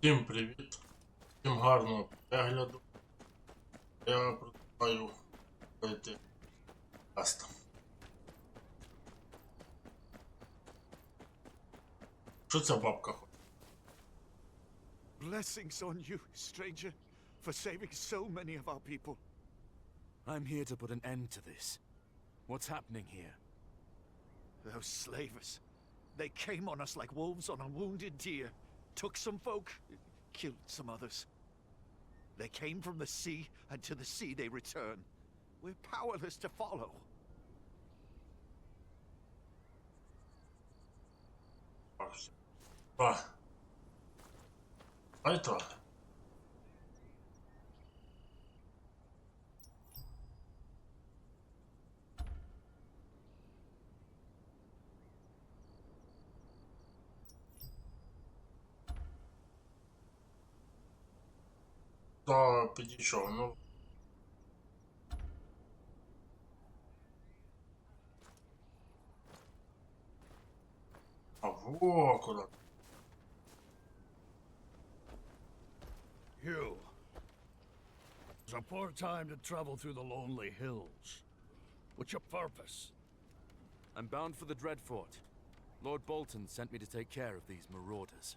Всім привіт, всім гарного перегляду. Я продовжую робити каст. Що ця бабка хоче? Blessings on you, stranger, for saving so many of our people. I'm here to put an end to this. What's happening here? Those slavers. They came on us like wolves on a wounded deer. took some folk, killed some others. They came from the sea, and to the sea they return. We're powerless to follow. Bah. Hayda. это? Да, підійшов, ну. А во куди. Hugh. It's a poor time to travel through the lonely hills. What's your purpose? I'm bound for the Dreadfort. Lord Bolton sent me to take care of these marauders.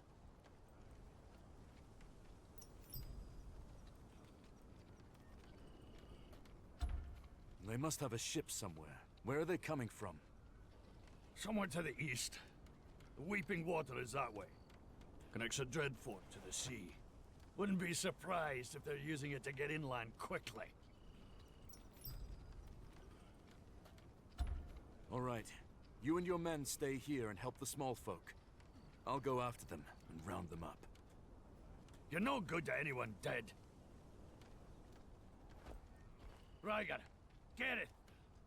They must have a ship somewhere. Where are they coming from? Somewhere to the east. The Weeping Water is that way. Connects a Dreadfort to the sea. Wouldn't be surprised if they're using it to get inland quickly. All right. You and your men stay here and help the small folk. I'll go after them and round them up. You're no good to anyone dead. Rygar, get it!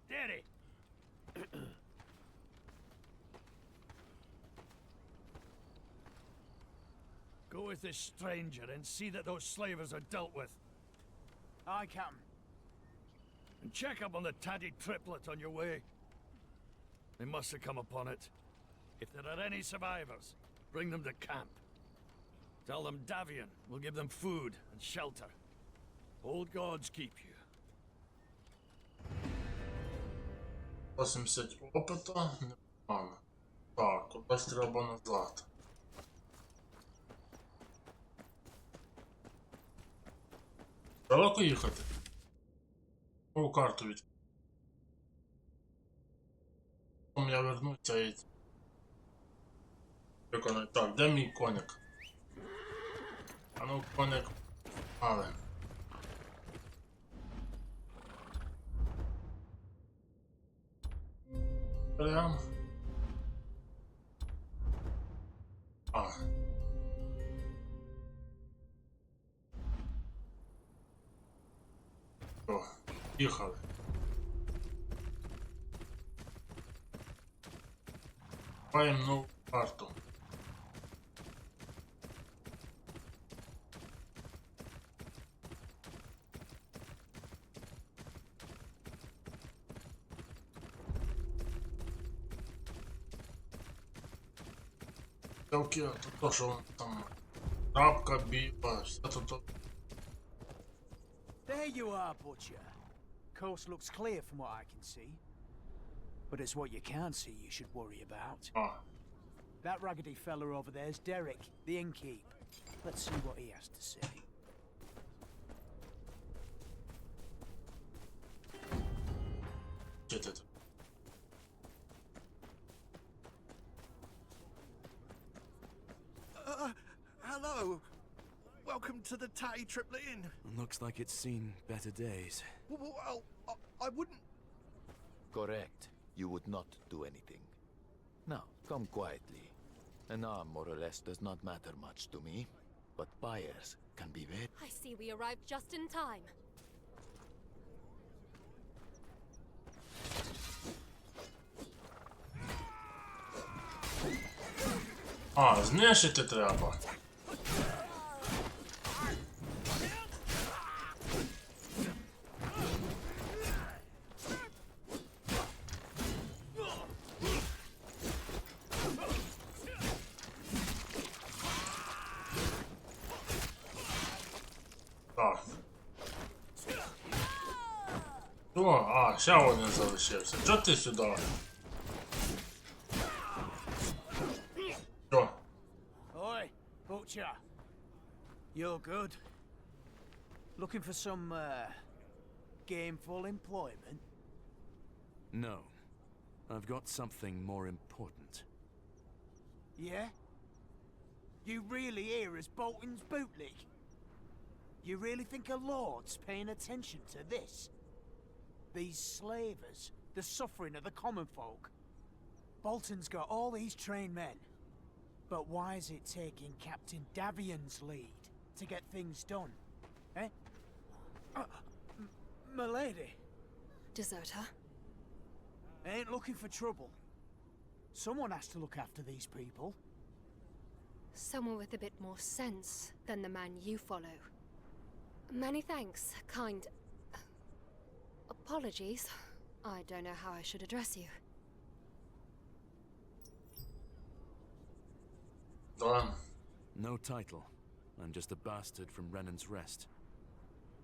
Get it! Go with this stranger and see that those slavers are dealt with. I come. And check up on the tatty triplet on your way. They must have come upon it. If there are any survivors, bring them to camp. Tell them Davian will give them food and shelter. Old gods keep you. 80 опита, непогано. Так, кудись треба назад. Далеко їхати? О, карту від. Потім я вернуся і... Виконаю. Так, де мій коник? А ну, коник. Але. Прям. А. О, їхали. Маємо нову карту. Стрілки, тут то, що там крапка, біла, все тут. There you are, Butcher. Coast looks clear from what I can see. But it's what you can't see you should worry about. А, That raggedy fella over there's Derek, the innkeep. Let's see what he has to say. де ти? to the Tatty Triplet Inn. Looks like it's seen better days. Well, well, I, I wouldn't. Correct. You would not do anything. Now, come quietly. An arm, more or less, does not matter much to me. But buyers can be very... I see we arrived just in time. А, знищити треба. Що? А, ще один залишився. Чого ти сюди? Що? Oi, Butcher. You're good. Looking for some, uh, gameful employment? No. I've got something more important. Yeah? You really here as Bolton's bootleg? You really think a lord's paying attention to this? These slavers, the suffering of the common folk. Bolton's got all these trained men. But why is it taking Captain Davian's lead to get things done? Eh? Uh, m- milady, Deserter? Ain't looking for trouble. Someone has to look after these people. Someone with a bit more sense than the man you follow. Many thanks, kind. Apologies. I don't know how I should address you. Да. No title. I'm just a bastard from Renan's Rest.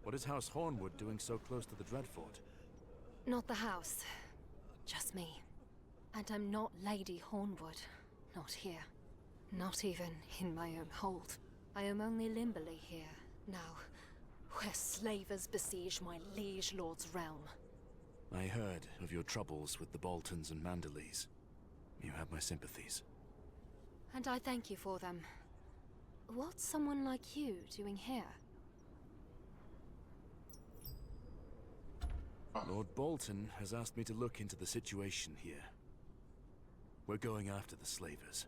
What is House Hornwood doing so close to the Dreadfort? Not the house. Just me. And I'm not Lady Hornwood. Not here. Not even in my own hold. I am only Limberley here, now, where slavers besiege my liege lord's realm. I heard of your troubles with the Boltons and Mandaleys. You have my sympathies. And I thank you for them. What's someone like you doing here? Lord Bolton has asked me to look into the situation here. We're going after the slavers.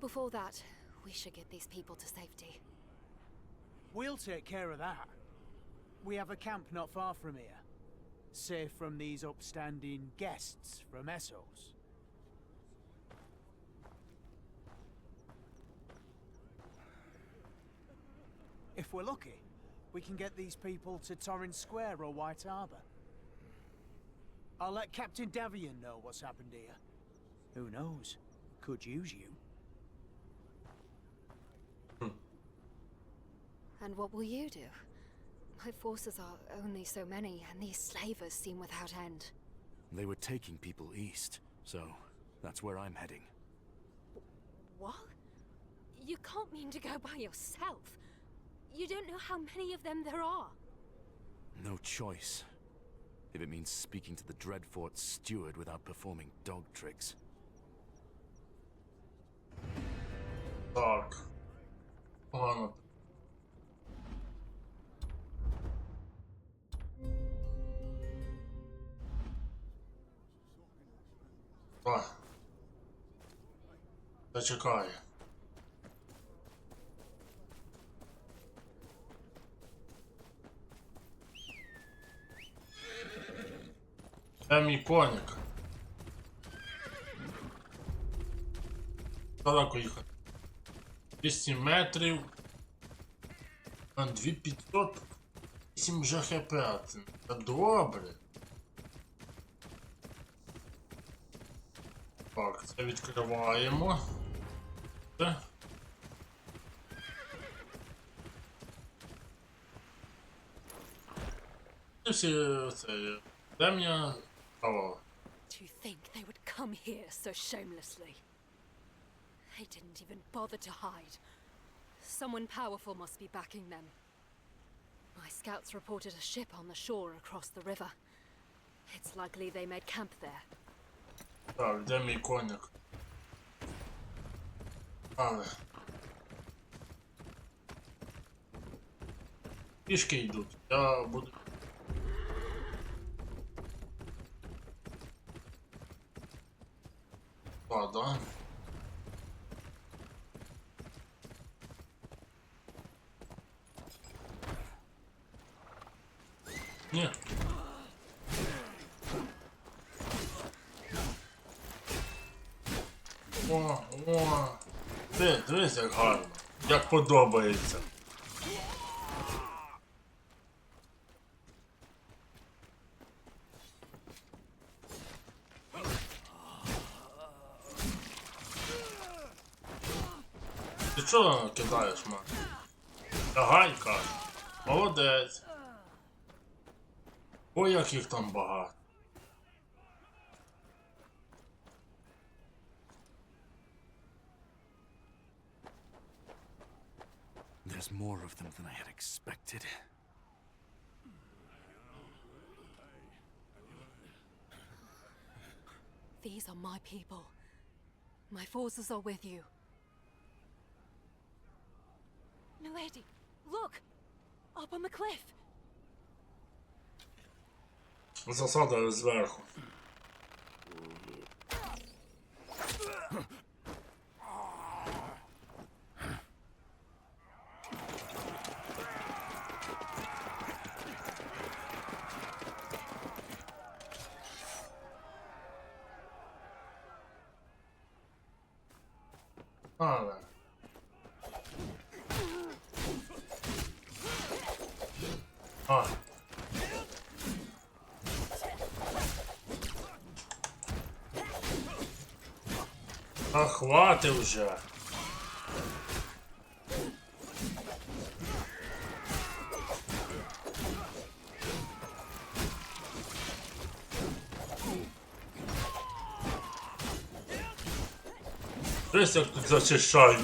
Before that, we should get these people to safety. We'll take care of that. We have a camp not far from here. Safe from these upstanding guests from Essos. If we're lucky, we can get these people to Torrens Square or White Harbour. I'll let Captain Davian know what's happened here. Who knows? Could use you. And what will you do? My forces are only so many, and these slavers seem without end. They were taking people east, so that's where I'm heading. What? You can't mean to go by yourself. You don't know how many of them there are. No choice. If it means speaking to the Dreadfort steward without performing dog tricks. Так. Ладно. Давай. Зачекай. Де мій коник? Далеко їхати. 200 метрів. А 2500. 8 вже хп. Це добре. це відкриваємо. Це. І всі це. Темня. О, Do you think they would come here so shamelessly? They didn't even bother to hide. Someone powerful must be backing them. My scouts reported a ship on the shore across the river. It's likely they made camp there. Так, де мій коник? Але. Пішки йдуть. Я буду. А, да? Ні. О, о. Ти, дивись, як гарно. Як подобається. Ти чого кидаєш мене? Лягай, каже. Молодець. Ой, як їх там багато. There's more of them than I had expected. These are my people. My forces are with you. Milady, look! Up on the cliff! Zasada jest z надо. А. А уже. Weź jak tu zacieszali.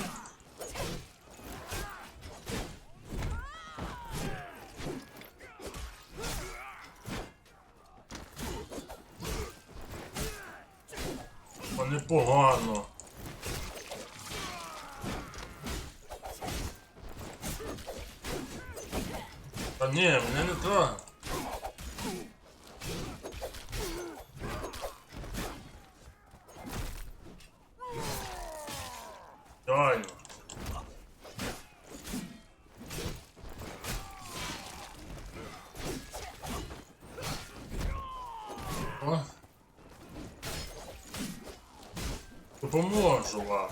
О. Допоможу вам.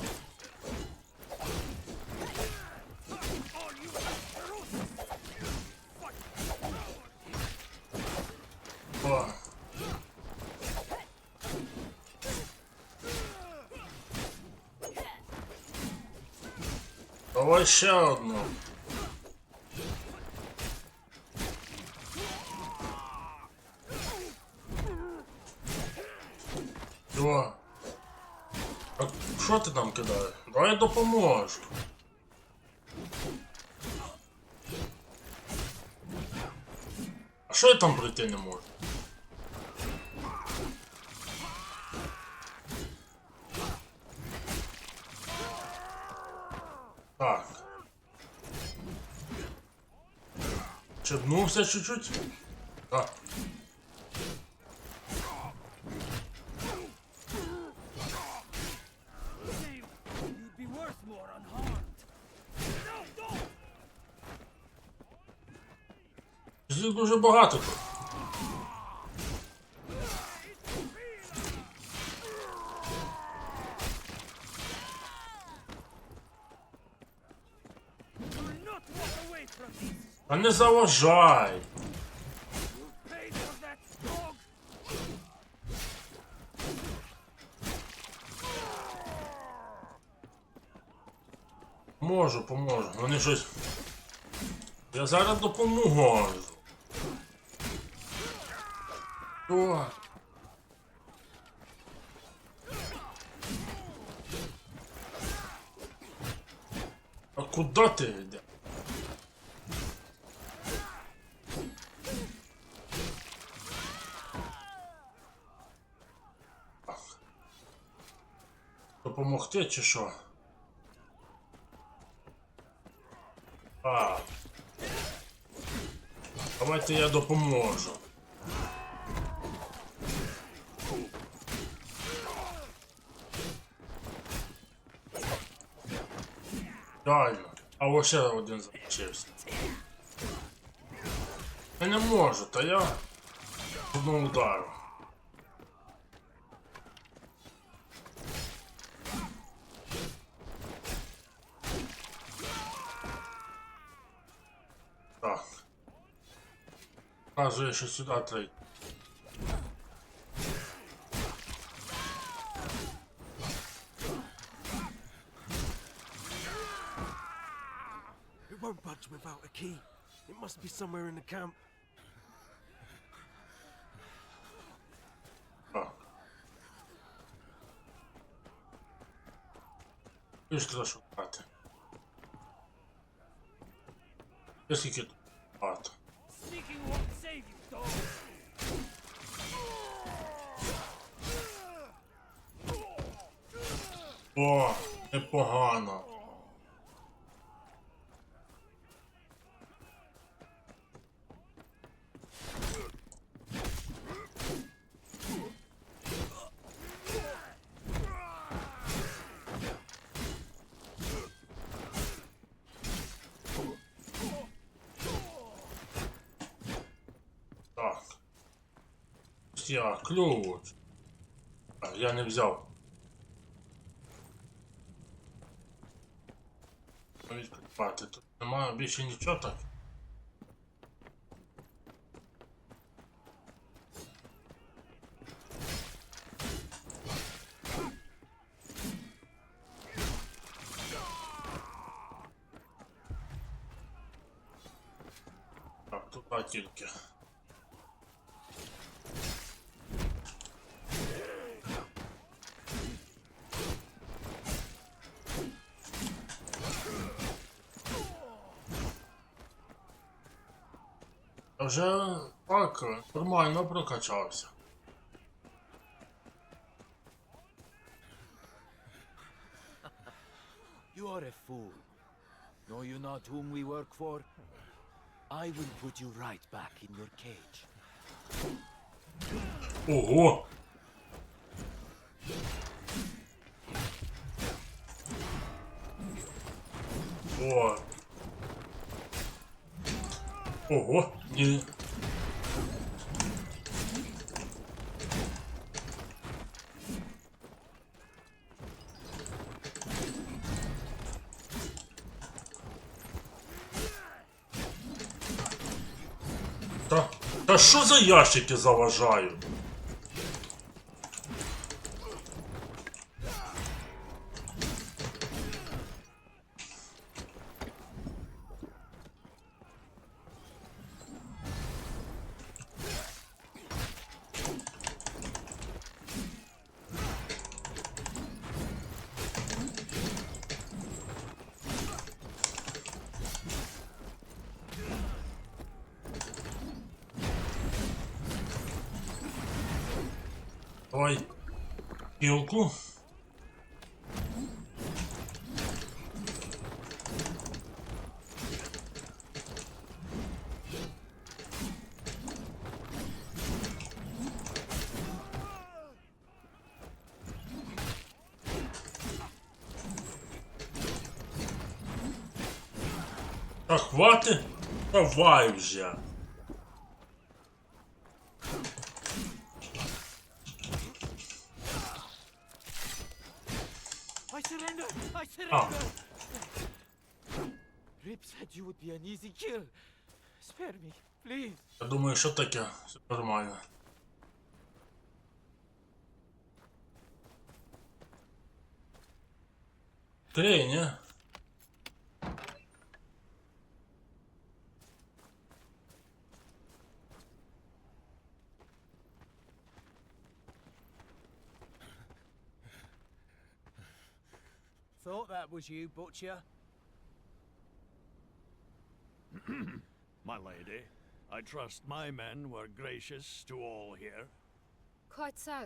О. Давай ще одну. Що? А кидаєш? Давай я допоможу. А що я там пройти не можу? Так. Чебнувся чуть-чуть? Так. їх дуже багато тут. Та не заважай. Поможу, поможу. Вони щось. Я зараз допоможу. О. А йде? Так. Допомогти чи що? А. Давайте я допоможу. Реально. А ось ще один залишився. Я не можу, та я одного удару. Так. Показує, що сюди треба. locked without a key. It must be somewhere in the camp. Już to zaszło płatę. Jest ich jedno. Płatę. O, niepochana. Я ключ. А, я не взяв. Відкривати. Тут немає більше нічого так. Так, тут тільки. вже так нормально прокачався. You are a fool. Know you not whom we work for? I will put you right back in your cage. Ого! О. Ого! Ні. Та, та за ящики заважають? Давай кілку. Та хватить? Давай вже. Kill. Spare me, please. Я думаю, що таке? Все нормально. Три, ні? Thought that was you, Butcher. My lady, I trust my men were gracious to all here. Quite so.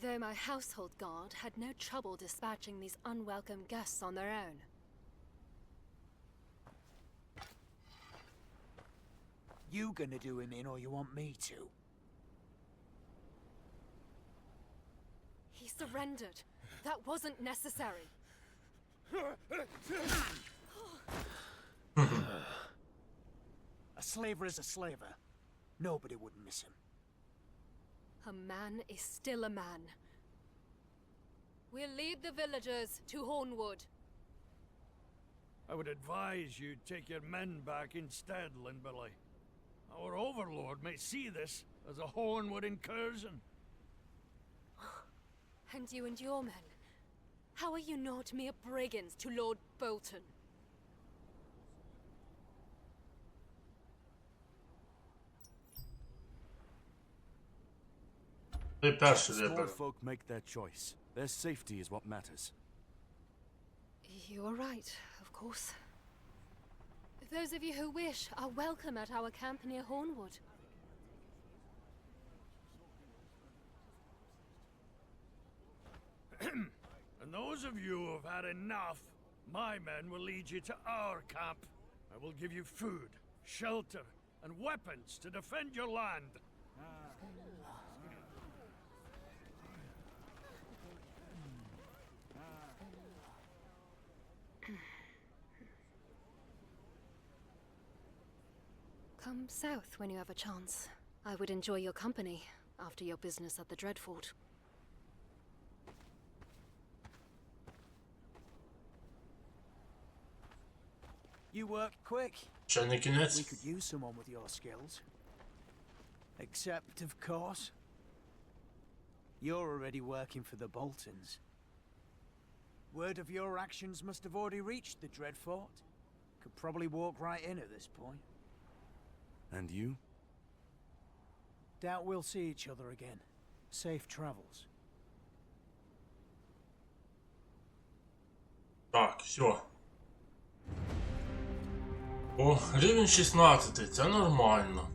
Though my household guard had no trouble dispatching these unwelcome guests on their own. You gonna do him in or you want me to? He surrendered. That wasn't necessary. A slaver is a slaver. Nobody would miss him. A man is still a man. We'll lead the villagers to Hornwood. I would advise you take your men back instead, Linbilly. Our overlord may see this as a Hornwood incursion. And you and your men. How are you not mere brigands to Lord Bolton? Ти перший Small вибір. folk make their choice. Their safety is what matters. You are right, of course. Those of you who wish are welcome at our camp near Hornwood. And those of you who have had enough, my men will lead you to our camp. I will give you food, shelter, and weapons to defend your land. Come south when you have a chance. I would enjoy your company after your business at the Dreadfort. You work quick. Shiny We could use someone with your skills. Except, of course, you're already working for the Boltons. Word of your actions must have already reached the Dreadfort. Could probably walk right in at this point. And you? Doubt we'll see each other again. Safe travels. Так, все. О, рівень 16, це нормально.